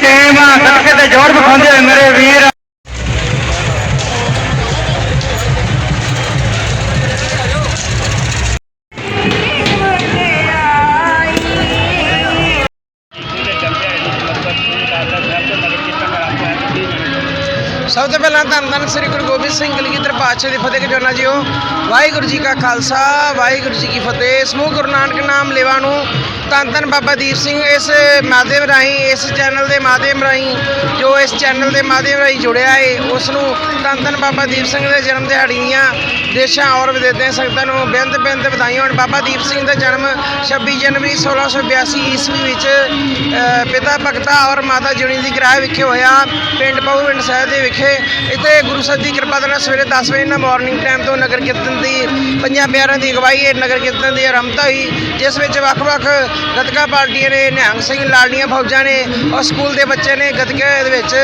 ਟੀਮਾਂ ਗੱਤਕੇ ਤੇ ਜੋਰ ਵਿਖਾਉਂਦੇ ਹੋਏ ਮੇਰੇ ਵੀਰ। ਸਭ ਤੋਂ ਪਹਿਲਾਂ ਧੰਨ ਧੰਨ ਸ੍ਰੀ ਗੁਰੂ ਗੋਬਿੰਦ ਸਿੰਘ ਕਲਗੀਧਰ ਪਾਤਸ਼ਾਹ ਦੀ ਫਤਿਹ ਜਨਾ ਜੀਓ। ਵਾਹਿਗੁਰੂ ਜੀ ਕਾ ਖਾਲਸਾ, ਵਾਹਿਗੁਰੂ ਜੀ ਕੀ ਫਤਿਹ। ਸਮੂਹ ਗੁਰੂ ਨਾਨਕ ਨਾਮ ਲੇਵਾ ਨੂੰ ਧੰਨ ਧੰਨ ਬਾਬਾ ਦੀਪ ਸਿੰਘ ਇਸ ਮਾਧਿਅਮ ਰਾਹੀਂ, ਇਸ ਚੈਨਲ ਦੇ ਮਾਧਿਅਮ ਰਾਹੀਂ, ਜੋ ਇਸ ਚੈਨਲ ਦੇ ਮਾਧਿਅਮ ਰਾਹੀਂ ਜੁੜਿਆ ਹੈ ਉਸ ਨੂੰ ਧੰਨ ਧੰਨ ਬਾਬਾ ਦੀਪ ਸਿੰਘ ਦੇ ਜਨਮ ਦਿਹਾੜੀ ਦੀਆਂ ਦੇਸ਼ਾਂ ਔਰ ਵਿਦੇਸ਼ਾਂ ਸੰਗਤਾਂ ਨੂੰ ਬੇਨਤ ਬੇਨਤ ਵਧਾਈਆਂ ਹੋਣ। ਬਾਬਾ ਦੀਪ ਸਿੰਘ ਦਾ ਜਨਮ 26 ਜਨਵਰੀ 1682 ਈਸਵੀ ਵਿੱਚ ਪਿਤਾ ਭਗਤਾ ਔਰ ਮਾਤਾ ਜੁਣੀ ਦੀ ਗ੍ਰਾਹ ਵਿਖੇ ਹੋਇਆ, ਪਿੰਡ ਪਹੂਵਿੰਡ ਸਾਹਿਬ ਦੇ ਵਿਖੇ। ਇੱਥੇ ਗੁਰੂ ਸਾਹਿਬ ਦੀ ਕਿਰਪਾ ਦੇ ਨਾਲ ਸਵੇਰੇ 10 ਵਜੇ ਨਾਲ ਮਾਰਨਿੰਗ ਟਾਈਮ ਤੋਂ ਨਗਰ ਕੀਰਤਨ ਦੀ ਪੰਜਾਂ ਪਿਆਰਿਆਂ ਦੀ ਅਗਵਾਈ ਨਗਰ ਕੀਰਤਨ ਦੀ ਆਰੰਭਤਾ ਹੋਈ, ਜਿਸ ਵਿੱਚ ਵੱਖ-ਵੱਖ ਗੱਤਕਾ ਪਾਰਟੀਆਂ ਨੇ, ਨਿਹੰਗ ਸਿੰਘ ਲਾੜੀਆਂ ਫੌਜਾਂ ਨੇ ਔਰ ਸਕੂਲ ਦੇ ਬੱਚੇ ਨੇ ਗੱਤਕੇ ਦੇ ਵਿੱਚ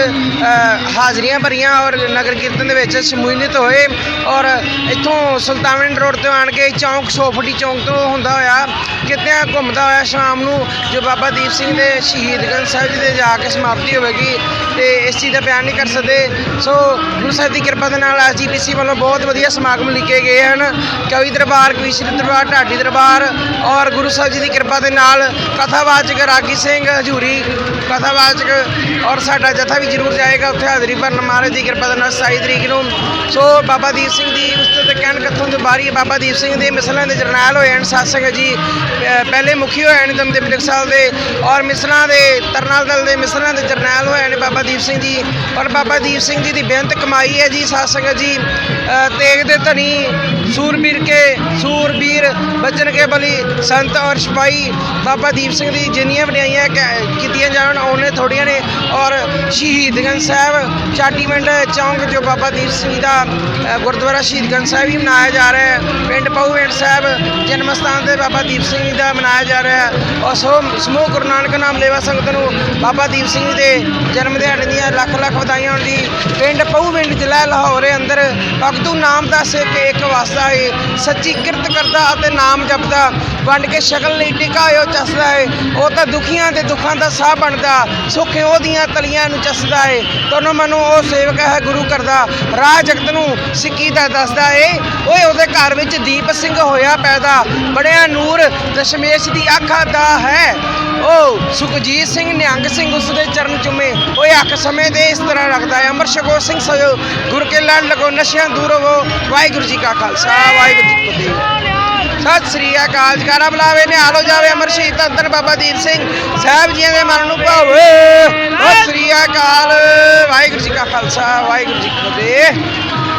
ਹਾਜ਼ਰੀਆਂ ਭਰੀਆਂ ਔਰ ਨਗਰ ਕੀਰਤਨ ਦੇ ਵਿੱਚ ਸ਼ਮੂਲੀਅਤ ਹੋਏ ਔਰ ਇੱਥੋਂ ਸੁਲਤਾਨਵਿੰਡ ਰੋਡ ਤੋਂ ਆਣ ਕੇ ਚੌਂਕ ਸੋਫਟੀ ਚੌਂਕ ਤੋਂ ਹੁੰਦਾ ਹੋਇਆ ਕਿਤਿਆਂ ਘੁੰਮਦਾ ਹੋਇਆ ਸ਼ਾਮ ਨੂੰ ਜੋ ਬਾਬਾ ਦੀਪ ਸਿੰਘ ਦੇ ਸ਼ਹੀਦਗੰਜ ਸਾਹਿਬ ਜੀ ਦੇ ਜਾ ਕੇ ਸਮਾਪਤੀ ਹੋਵੇਗੀ ਤੇ ਇਸ ਚੀਜ਼ ਦਾ ਬਿਆਨ ਨਹੀਂ ਕਰ ਸਕਦੇ। ਸੋ ਗੁਰੂ ਸਾਹਿਬ ਦੀ ਕਿਰਪਾ ਦੇ ਨਾਲ ਐਸਜੀਪੀਸੀ ਵੱਲੋਂ ਬਹੁਤ ਵਧੀਆ ਸਮਾਗਮ ਲਿਖੇ ਗਏ ਹਨ। ਕਵੀ ਦਰਬਾਰ ਕਵੀਸ਼ਰੀ ਦਰਬਾਰ, ਢਾਡੀ ਦਰਬਾਰ ਔਰ ਗੁਰੂ ਸਾਹਿਬ ਜੀ ਦੀ ਕਿਰਪਾ ਦੇ ਨਾਲ ਕਥਾਵਾਚਕ ਰਾਗੀ ਸਿੰਘ ਹਜੂਰੀ ਕਥਾਵਾਚਕ ਔਰ ਸਾਡਾ ਜਥਾ ਵੀ ਜ਼ਰੂਰ ਜਾਏਗਾ ਉੱਥੇ ਹਾਜ਼ਰੀ ਭਰਨ। ਮਹਾਰਾਜ ਦੀ ਕਿਰਪਾ ਦੇ ਨਾਲ 27 ਤਰੀਕ ਨੂੰ ਸੋ ਬਾਬਾ ਦੀਪ ਸਿੰਘ ਦੀ ਉਸਤਤ ਕਹਿਣ ਕਥੋਂ ਤੋਂ ਬਾਰੀ ਬਾਬਾ ਦੀਪ ਸਿੰਘ ਦੇ ਮਿਸਲਾਂ ਦੇ ਜਰਨੈਲ ਹੋਏ ਹਨ। ਸਾਸੰਗ ਜੀ। ਪਹਿਲੇ ਮੁਖੀ ਹੋਏ ਹਨ ਦਮਦਮੀ ਮਿਲਕ ਦੇ ਔਰ ਮਿਸਲਾਂ ਦੇ ਤਰਨਾਲ ਦਲ ਦੇ ਮਿਸਲਾਂ ਦੇ ਜਰਨੈਲ ਹੋਏ ਨੇ ਬਾਬਾ ਦੀਪ ਸਿੰਘ ਜੀ। ਔਰ ਬਾਬਾ ਦੀਪ ਸਿੰਘ ਜੀ ਦੀ ਬੇਅੰਤ ਕਮਾਈ ਹੈ ਜੀ। ਸਾਸੰਗ ਜੀ। ਤੇਗ ਦੇ ਧਨੀ ਸੂਰਬੀਰ ਕੇ ਸੂਰਬੀਰ ਬਚਨ ਕੇ ਬਲੀ ਸੰਤ ਔਰ ਸਿਪਾਹੀ ਬਾਬਾ ਦੀਪ ਸਿੰਘ ਦੀ ਜਿੰਨੀਆਂ ਵਡਿਆਈਆਂ ਕ- ਕੀਤੀਆਂ ਜਾਣ, ਉਹਨੇ ਥੋੜੀਆਂ ਨੇ ਔਰ ਸ਼ਹੀਦਗੰਜ ਸਾਹਿਬ ਚਾਟੀਵਿੰਡ ਚੌਂਕ ਜੋ ਬਾਬਾ ਦੀਪ ਸਿੰਘ ਦਾ ਗੁਰਦੁਆਰਾ ਸ਼ਹੀਦਗੰਜ ਸਾਹਿਬ ਹੀ ਮਨਾਇਆ ਜਾ ਰਿਹਾ ਹੈ। ਪਿੰਡ ਪਹੂਵਿੰਡ ਸਾਹਿਬ ਜਨਮ ਸਥਾਨ ਤੇ ਬਾਬਾ ਦੀਪ ਸਿੰਘ ਜੀ ਦਾ ਮਨਾਇਆ ਜਾ ਰਿਹਾ ਹੈ। ਔਰ ਸੋ, ਸਮੂਹ ਗੁਰੂ ਨਾਨਕ ਨਾਮ ਲੇਵਾ ਸੰਗਤ ਨੂੰ ਬਾਬਾ ਦੀਪ ਸਿੰਘ ਦੇ ਜਨਮ ਦਿਹਾੜੇ ਦੀਆਂ ਲੱਖ ਲੱਖ ਵਧਾਈਆਂ ਹੋਣ ਜੀ। ਪਿੰਡ ਪਹੂਵਿੰਡ ਜ਼ਿਲ੍ਹਾ ਲਾਹੌਰ ਦੇ ਅੰਦਰ। ਭਗਤੂ ਨਾਮ ਦਾ ਸਿੱਖ ਇੱਕ ਵਾਸਤਾ ਹੈ ਸੱਚੀ ਕਿਰਤ ਕਰਦਾ ਅਤੇ ਨਾਮ ਜਪਦਾ। ਵੰਡ ਕੇ ਸ਼ਕਲ ਲਈ ਟਿਕਾਇਓ ਚਸਦਾ ਹੈ ਉਹ ਤਾਂ ਦੁਖੀਆਂ ਦੇ ਦੁੱਖਾਂ ਦਾ ਸਾਹ ਬਣਦਾ। ਸੁੱਖ ਉਹਦੀਆਂ ਤਲੀਆਂ ਨੂੰ ਚਸਦਾ ਹੈ ਤਨੋਂ ਮਨੋਂ ਉਹ ਸੇਵਕ ਹੈ ਗੁਰੂ ਕਰਦਾ। ਰਾਹ ਜਗਤ ਨੂੰ ਸਿੱਕੀ ਦਾ ਦੱਸਦਾ ਏ। ਓਏ, ਉਹਦੇ ਘਰ ਵਿੱਚ ਦੀਪ ਸਿੰਘ ਹੋਇਆ ਪੈਦਾ। ਬੜਿਆ ਨੂਰ ਦਸ਼ਮੇਸ਼ ਦੀ ਅੱਖਾਂ ਦਾ ਹੈ। ਉਹ ਸੁਖਜੀਤ ਸਿੰਘ ਨਿਹੰਗ ਸਿੰਘ ਉਸ ਦੇ ਚਰਨ ਚੁੰਮੇ। ਓਏ, ਅੱਖ ਸਮੇਂ ਦੇ ਇਸ ਤਰ੍ਹਾਂ ਰੱਖਦਾ ਹੈ ਅਮਰ ਸ਼ਗੋ ਸਿੰਘ ਸਜੋ ਗੁਰ ਕੇ ਲੜ ਲਗੋ ਨਸ਼ਿਆਂ ਦੂਰ ਹੋਵੋ ਵਾਹਿਗੁਰੂ ਜੀ ਕਾ ਖਾਲਸਾ, ਵਾਹਿਗੁਰੂ ਜੀ ਕੀ ਫਤਿਹ। ਸਤਿ ਸ੍ਰੀ ਅਕਾਲ, ਜਕਾਰਾ ਬੁਲਾਵੇ ਨੇ ਆਲੋ ਜਾਵੇ ਅਮਰ ਸ਼ਹੀਦ ਧੰਨ ਬਾਬਾ ਦੀਪ ਸਿੰਘ ਸਾਹਿਬ ਜੀਆਂ ਦੇ ਮਨ ਨੂੰ ਭਾਵੇ। ਸਤਿ ਸ੍ਰੀ ਅਕਾਲ, ਵਾਹਿਗੁਰੂ ਜੀ ਕਾ ਖਾਲਸਾ, ਵਾਹਿਗੁਰੂ ਜੀ ਕੀ ਫਤਿਹ।